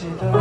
만지던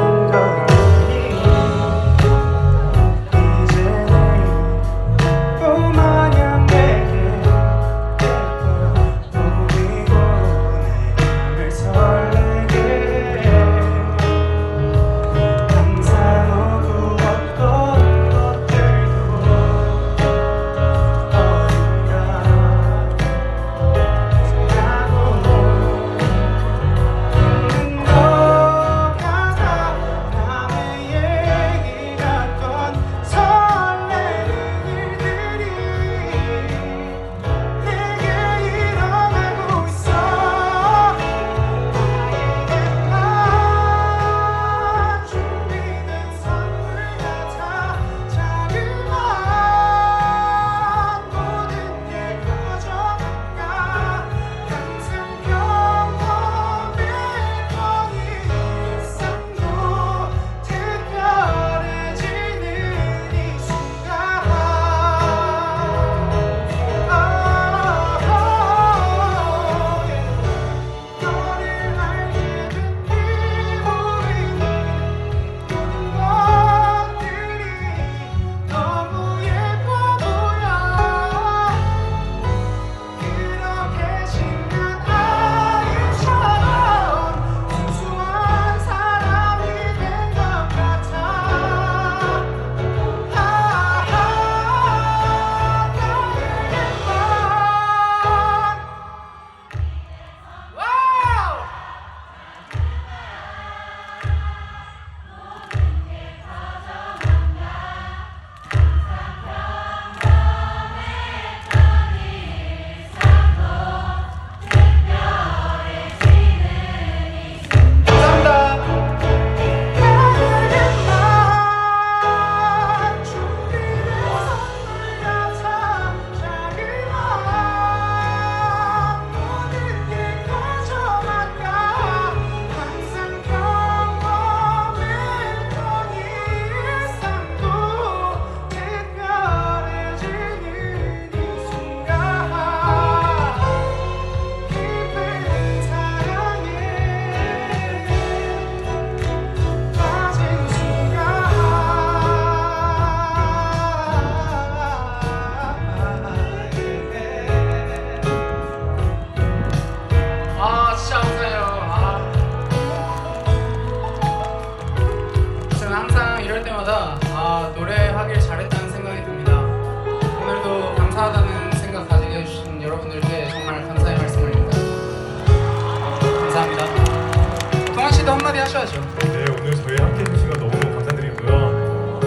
하셔야죠. 네 오늘 저희 함께 해주신 거 너무 감사드리고요.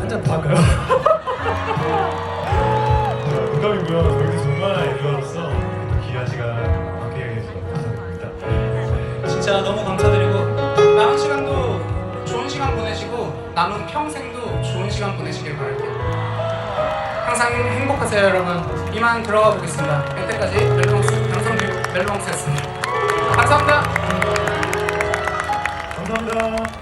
한잔 할까요? 농담이고요. 저희도 정말 애들로서 귀한 시간 함께 해주셔서 감사드립니다. 진짜 너무 감사드리고 남은 시간도 좋은 시간 보내시고 남은 평생도 좋은 시간 보내시길 바랄게요. 항상 행복하세요 여러분. 이만 들어가 보겠습니다. 여태까지 멜로망스 양성규 멜로망스였습니다. 감사합니다. 감사합니다.